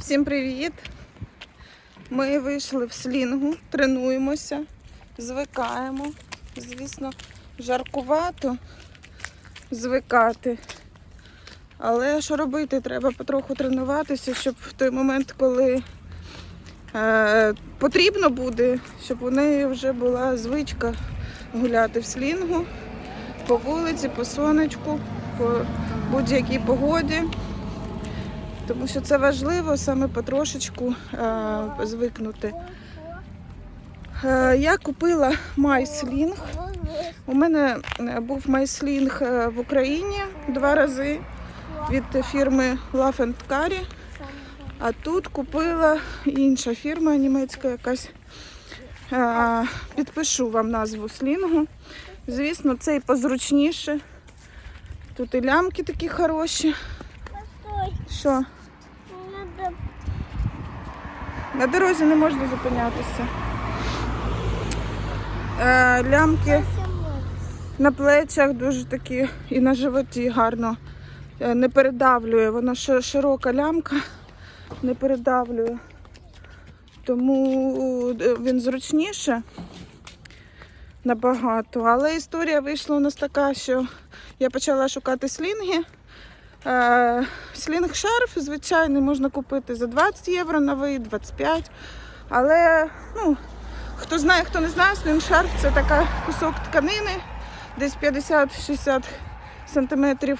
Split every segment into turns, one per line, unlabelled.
Всім привіт! Ми вийшли в слінгу, тренуємося, звикаємо. Звісно, жаркувато звикати. Але що робити? Треба потроху тренуватися, щоб в той момент, коли е, потрібно буде, щоб у неї вже була звичка гуляти в слінгу по вулиці, по сонечку, по будь-якій погоді. Тому що це важливо саме потрошечку е, звикнути. Е, я купила майслінг. У мене е, був майслінг е, в Україні два рази від фірми Love Carry. А тут купила інша фірма німецька якась. Е, підпишу вам назву слінгу. Звісно, цей позручніше. Тут і лямки такі хороші. Що? На дорозі не можна зупинятися. Е, лямки на плечах дуже такі і на животі гарно е, не передавлює. Вона широка лямка, не передавлює. Тому е, він зручніше набагато. Але історія вийшла у нас така, що я почала шукати слінги. Е, Слінг шарф, звичайний, можна купити за 20 євро новий, 25. Але ну, хто знає, хто не знає, слінг шарф це така кусок тканини, десь 50-60 сантиметрів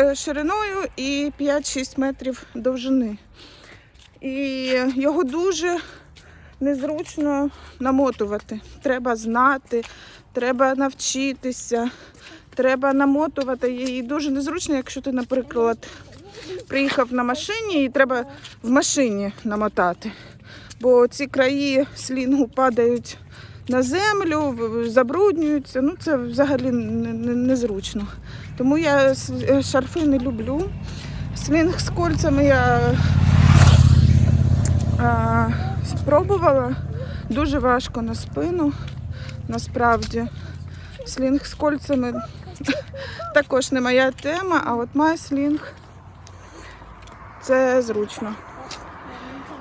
е, шириною і 5-6 метрів довжини. І його дуже незручно намотувати. Треба знати, треба навчитися, треба намотувати її. Дуже незручно, якщо ти, наприклад, приїхав на машині і треба в машині намотати. Бо ці краї слінгу падають на землю, забруднюються. Ну це взагалі не- не- незручно. Тому я е, шарфи не люблю. Слінг з кольцями я спробувала. Дуже важко на спину, насправді. Слінг з кольцями також не моя тема, а от майслінг це зручно.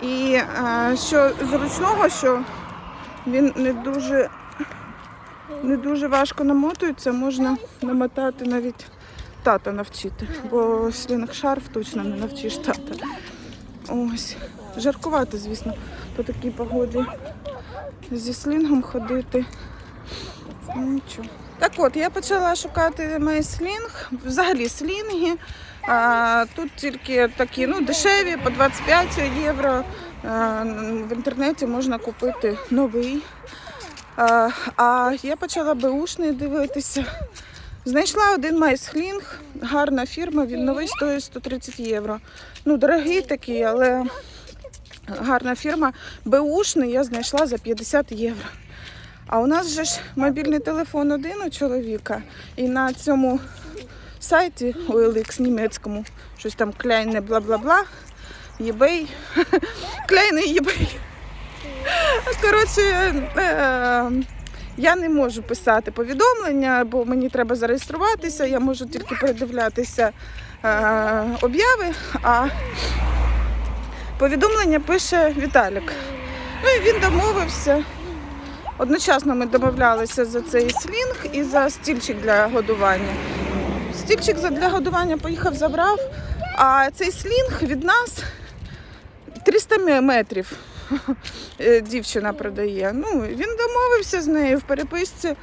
І а, що зручного, що він не дуже, не дуже важко намотується, можна намотати навіть тата навчити, бо слінг шарф точно не навчиш тата. Ось. Жаркувати, звісно, по такій погоді. Зі слінгом ходити. Нічого. Так от, я почала шукати майслінг, взагалі слінги. А, тут тільки такі ну, дешеві, по 25 євро. А, в інтернеті можна купити новий. А, а я почала беушний дивитися. Знайшла один майслінг, гарна фірма, він новий стоїть 130 євро. Ну, дорогий такий, але гарна фірма. Беушний я знайшла за 50 євро. А у нас же ж мобільний телефон один у чоловіка, і на цьому сайті OLX німецькому, щось там кляйне бла-бла-бла, eBay, кляйний eBay. Коротше, е, я не можу писати повідомлення, бо мені треба зареєструватися, я можу тільки передивлятися е, обяви, а повідомлення пише Віталік. Ну і він домовився. Одночасно ми домовлялися за цей слінг і за стільчик для годування. Стільчик для годування поїхав, забрав, а цей слінг від нас 300 метрів е, дівчина продає. Ну, він домовився з нею в переписці,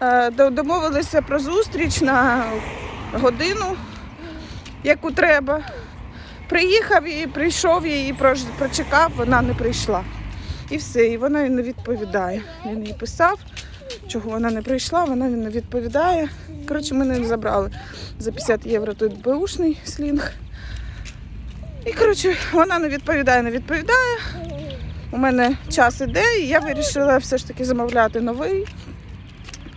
е, домовилися про зустріч на годину, яку треба. Приїхав і прийшов її, прочекав, вона не прийшла. І все, і вона не відповідає. Він їй писав, чого вона не прийшла, вона не відповідає. Коротше, ми не забрали за 50 євро тут беушний слінг. І коротше, вона не відповідає, не відповідає. У мене час іде, і я вирішила все ж таки замовляти новий.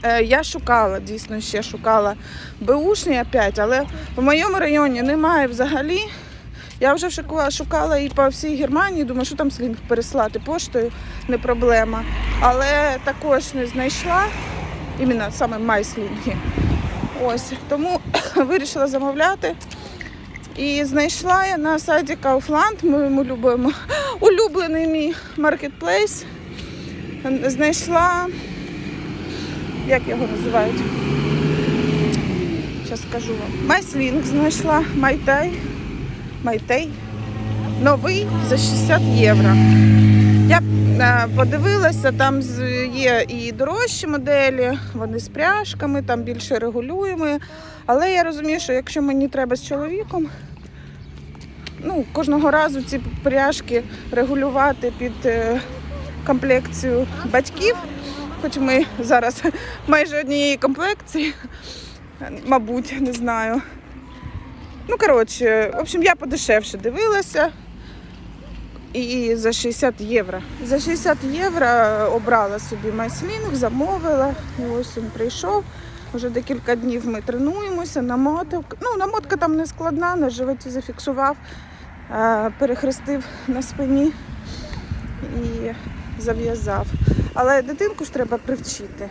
Е, Я шукала, дійсно ще шукала беушний опять, але в моєму районі немає взагалі. Я вже шукала, і по всій Германії, думаю, що там слінг переслати поштою, не проблема. Але також не знайшла іменно саме майслінги. Ось тому вирішила замовляти. І знайшла я на сайті Kaufland, моєму любимо, улюблений мій маркетплейс. Знайшла, як його називають? Зараз скажу вам. Майслінг знайшла, Майтай. Майтей. Новий за 60 євро. Я е, подивилася, там є і дорожчі моделі, вони з пряжками, там більше регулюємо. Але я розумію, що якщо мені треба з чоловіком, ну, кожного разу ці пряжки регулювати під е, комплекцію батьків, хоч ми зараз майже однієї комплекції, мабуть, не знаю. Ну, коротше, в общем, я подешевше дивилася. І за 60 євро. За 60 євро обрала собі майслінг, замовила. Ось він прийшов. Вже декілька днів ми тренуємося, намоток. Ну, намотка там не складна, на животі зафіксував, е, перехрестив на спині і зав'язав. Але дитинку ж треба привчити.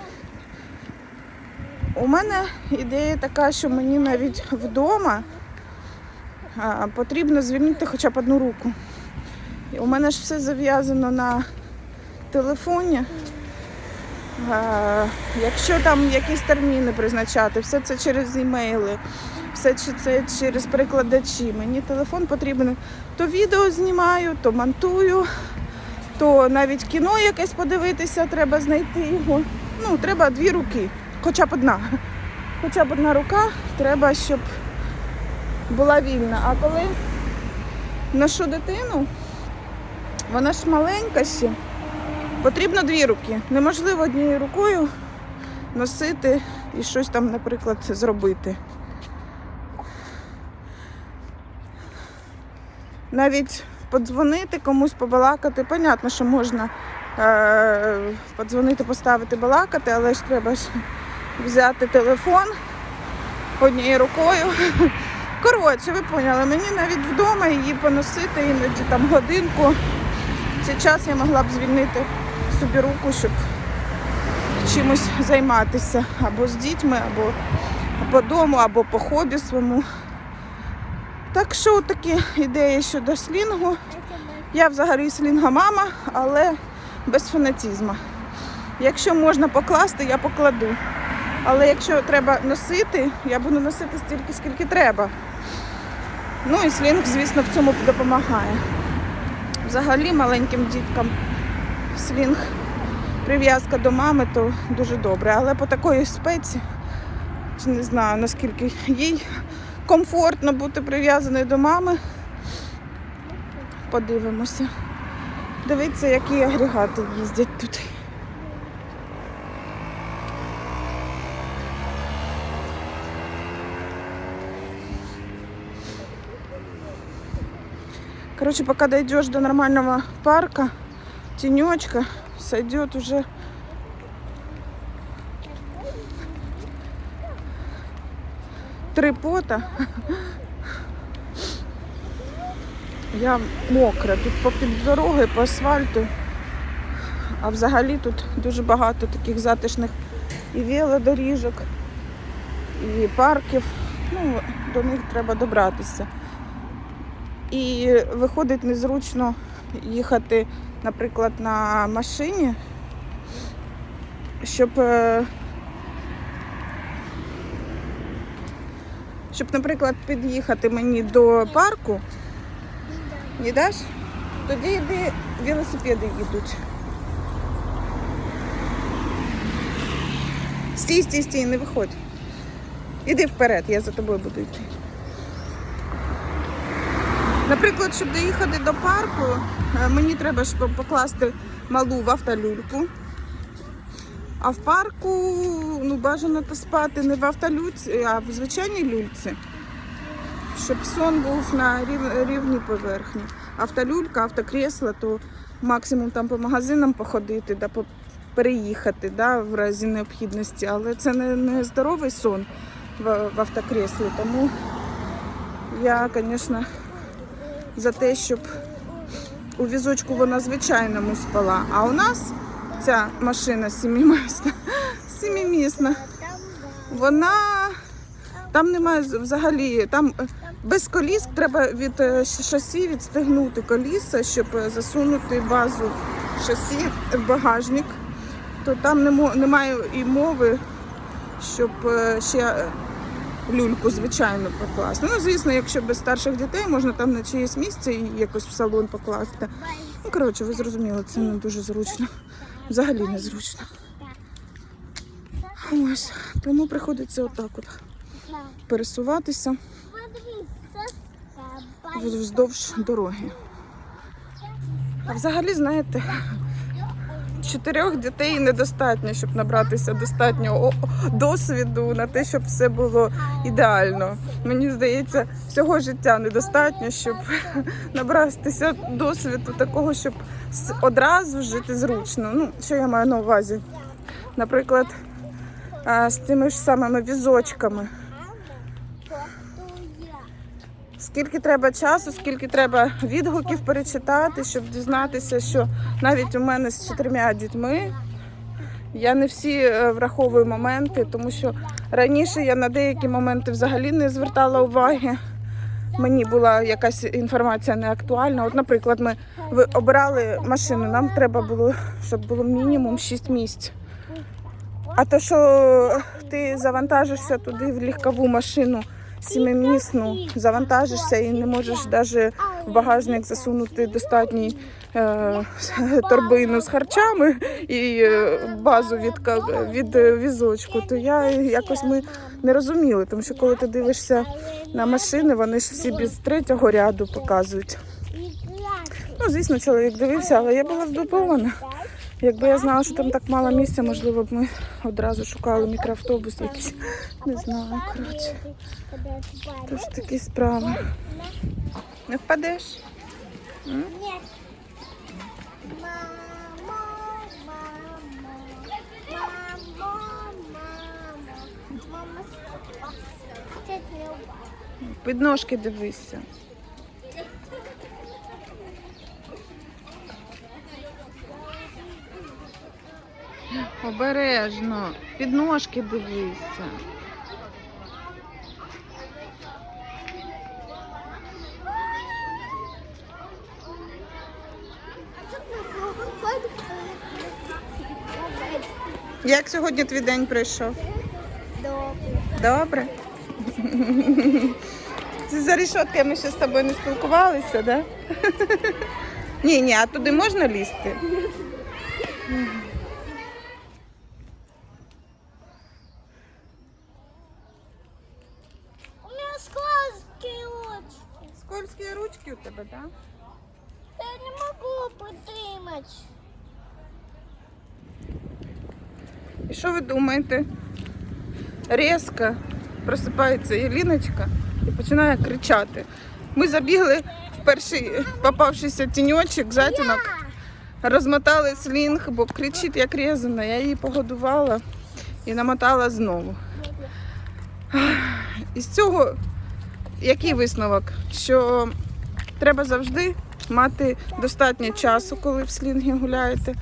У мене ідея така, що мені навіть вдома потрібно звільнити хоча б одну руку. І у мене ж все зав'язано на телефоні. Якщо там якісь терміни призначати, все це через імейли, все це через перекладачі. Мені телефон потрібен. То відео знімаю, то монтую, то навіть кіно якесь подивитися, треба знайти його. Ну, треба дві руки, хоча б одна. Хоча б одна рука, треба, щоб була вільна. А коли ношу дитину, вона ж маленька ще. Потрібно дві руки. Неможливо однією рукою носити і щось там, наприклад, зробити. Навіть подзвонити комусь, побалакати. Понятно, що можна е- подзвонити, поставити, балакати, але ж треба ж взяти телефон однією рукою. Коротше, ви поняли, мені навіть вдома її поносити іноді там годинку. Цей час я могла б звільнити собі руку, щоб чимось займатися або з дітьми, або по дому, або по хобі своєму. Так що такі ідеї щодо слінгу. Я взагалі слінгомама, але без фанатізму. Якщо можна покласти, я покладу. Але якщо треба носити, я буду носити стільки, скільки треба. Ну і слінг, звісно, в цьому допомагає. Взагалі маленьким діткам слінг, прив'язка до мами, то дуже добре. Але по такої спеці, не знаю наскільки їй комфортно бути прив'язаною до мами. Подивимося. Дивіться, які агрегати їздять тут. Короче, пока дойдешь до нормального парка, тенечка, сойдет уже три пота. Я мокра, тут по під дорогою, по асфальту. А взагалі тут дуже багато таких затишних і велодоріжок, і парків. Ну, до них треба добратися. І виходить незручно їхати, наприклад, на машині, щоб, е, щоб, наприклад, під'їхати мені до парку, не даш? Тоді йди, велосипеди їдуть. Стій, стій, стій, не виходь. Іди вперед, я за тобою буду йти. Наприклад, щоб доїхати до парку, е, мені треба по- покласти малу в автолюльку. А в парку ну, бажано то спати не в автолюльці, а в звичайній люльці. Щоб сон був на рів- рівній поверхні. Автолюлька, автокресло, то максимум там по магазинам походити, да, по- переїхати да, в разі необхідності. Але це не, не здоровий сон в, в автокреслі. Тому я, звісно, за те, щоб у візочку вона звичайному спала. А у нас ця машина сімімісна, сімімісна, вона там немає взагалі, там е, Без коліс треба від е, шасі відстегнути коліса, щоб е, засунути базу шасі в багажник. То там немає і мови, щоб ще люльку звичайно покласти. Ну, звісно, якщо без старших дітей, можна там на чиєсь місце і якось в салон покласти. Ну, коротше, ви зрозуміли, це не дуже зручно. Взагалі не зручно. Ось, тому приходиться отак от пересуватися вздовж дороги. А взагалі, знаєте, чотирьох дітей недостатньо, щоб набратися достатньо о- досвіду на те, щоб все було ідеально. Мені здається, всього життя недостатньо, щоб набратися досвіду такого, щоб одразу жити зручно. Ну, що я маю на увазі? Наприклад, з тими ж самими візочками. Скільки треба часу, скільки треба відгуків перечитати, щоб дізнатися, що навіть у мене з чотирма дітьми я не всі е, враховую моменти, тому що раніше я на деякі моменти взагалі не звертала уваги. Мені була якась інформація не актуальна. От, наприклад, ми обирали машину, нам треба було, щоб було мінімум 6 місць. А то, що ти завантажишся туди в легкову машину сімимісну, завантажишся і не можеш навіть в багажник засунути достатній е, торбину з харчами і е, базу від, від е, візочку, то я якось ми не розуміли, тому що коли ти дивишся на машини, вони ж всі без третього ряду показують. Ну, звісно, чоловік дивився, але я була здивована. Якби я знала, що там так мало місця, можливо б ми одразу шукали мікроавтобус якийсь. Не знаю, коротше. Тож такі справи. Не впадеш? М?
Нет. Мамо, мамо, мамо, мамо, мама спала. Тетя Люба.
Під ножки дивися. Обережно. Під ножки дивися. Як сьогодні твій день пройшов?
Добре.
Добре. Це за рішотками ми ще з тобою не спілкувалися, да? Ні, ні, а туди можна лізти?
У меня скользкие ручки.
Скользкі ручки у тебе, так?
Я не могу подымать.
І ви? Різко просипається Єліночка і починає кричати. Ми забігли в перший попавшийся тіньочок, затінок, розмотали слінг, бо кричить як різана. Я її погодувала і намотала знову. Із цього який висновок? Що треба завжди мати достатньо часу, коли в слінгі гуляєте,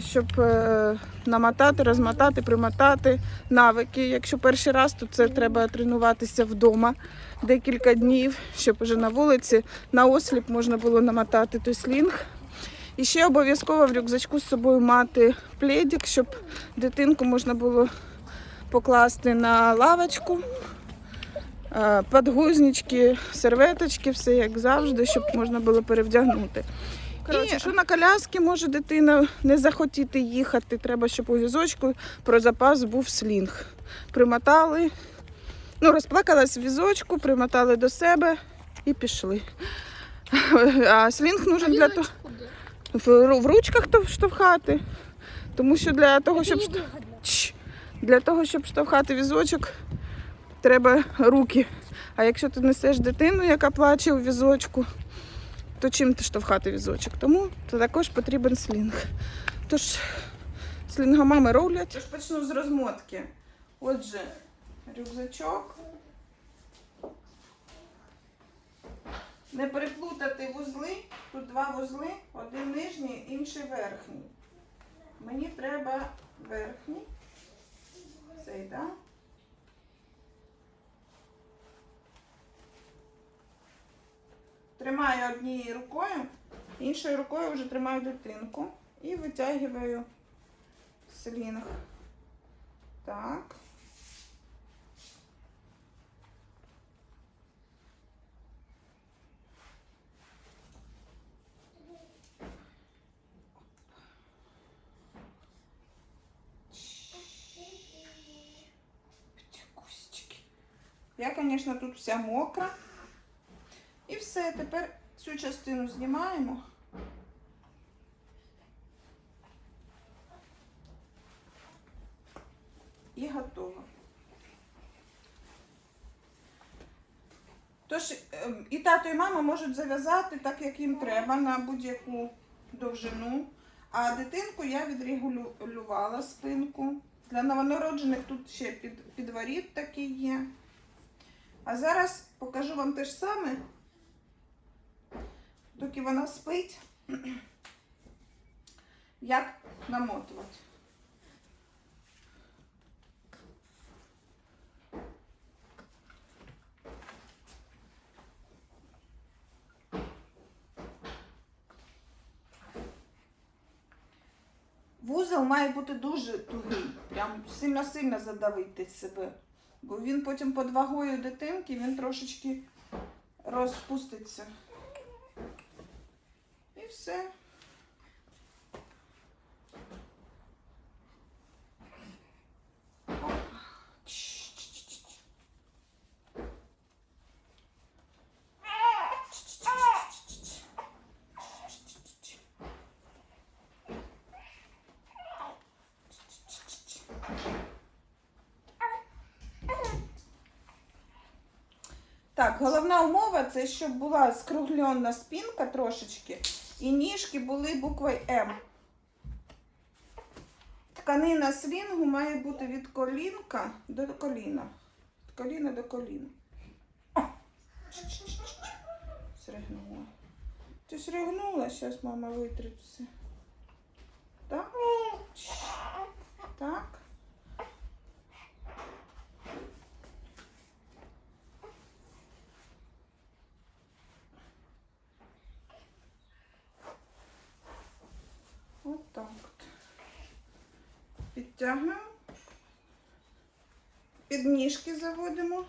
щоб е, намотати, розмотати, примотати навики. Якщо перший раз, то це треба тренуватися вдома декілька днів, щоб вже на вулиці на осліп можна було намотати той слінг. І ще обов'язково в рюкзачку з собою мати пледик, щоб дитинку можна було покласти на лавочку. е, Подгузнички, серветочки, все як завжди, щоб можна було перевдягнути. І що на коляски може дитина не захотіти їхати, треба, щоб у візочку про запас був слінг. Примотали, ну, розплакалась в візочку, примотали до себе і пішли. А слінг нужен для того в, в ручках то штовхати. Тому що для того, щоб для того, щоб штовхати візочок, треба руки. А якщо ти несеш дитину, яка плаче у візочку, то чим ти штовхати візочок? Тому то також потрібен слінг. Тож слінгомами роблять. Тож почну з розмотки. Отже, рюкзачок. Не переплутати вузли. Тут два вузли, один нижній, інший верхній. Мені треба верхній. Цей, так? Тримаю однією рукою, іншою рукою вже тримаю дитинку і витягую слінг. Так. Я, звісно, тут вся мокра. Все, тепер цю частину знімаємо. І готово. Тож ем, і тато, і мама можуть зав'язати так, як їм треба, на будь-яку довжину. А дитинку я відрегулювала спинку. Для новонароджених тут ще під, підворіт такий є. А зараз покажу вам те ж саме, доки вона спить, як намотувати. Вузол має бути дуже тугий, прям сильно-сильно задавити себе. Бо він потім під вагою дитинки він трошечки розпуститься. І все. Так, головна умова це щоб була скруглена спинка трошечки, і ніжки були буквою М. Тканина слінгу має бути від колінка до коліна. Від коліна до коліна. Сригнула. Ти сригнула, зараз мама витре все. Так? Так. От так от. Підтягуємо. Підніжки заводимо.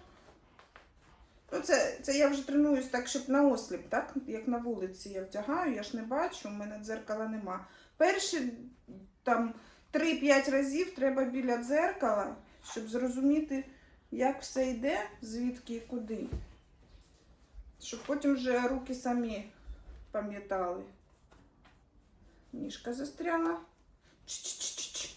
Ну, це, це я вже тренуюсь так, щоб на осліп, так? Як на вулиці я втягаю, я ж не бачу, у мене дзеркала нема. Перші там 3-5 разів треба біля дзеркала, щоб зрозуміти, як все йде, звідки і куди. Щоб потім вже руки самі пам'ятали. Ніжка застряла. Ч-ч-ч-ч-ч. Все. Так. Так. О.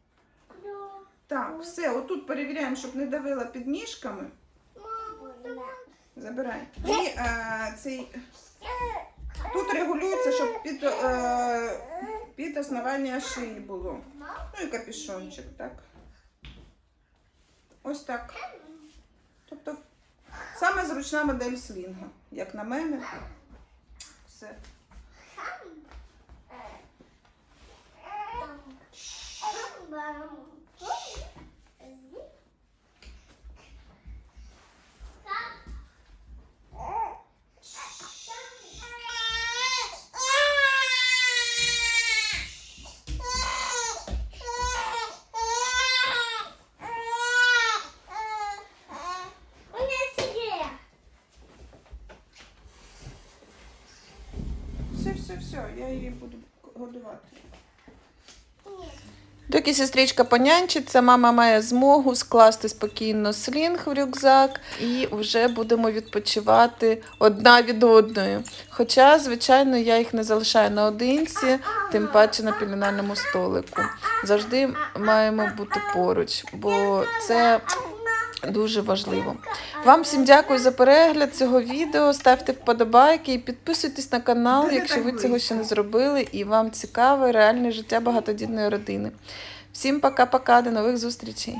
Так,
все, отут перевіряємо, щоб не давила під ніжками. Забирай. І е, цей. Тут регулюється, щоб під, е, під основання шиї було. Ну і капюшончик, так. Ось так. Тобто саме зручна модель слінга, як на мене. Все. Все, я її буду годувати. Доки сестричка понянчиться, мама має змогу скласти спокійно слінг в рюкзак і вже будемо відпочивати одна від одної. Хоча, звичайно, я їх не залишаю наодинці, тим паче на пеленальному столику. Завжди маємо бути поруч, бо це
Дуже важливо. Вам всім дякую за перегляд цього відео. Ставте вподобайки і підписуйтесь на канал, якщо ви цього ще не зробили, і вам цікаве реальне життя багатодітної родини. Всім пока-пока, до нових зустрічей!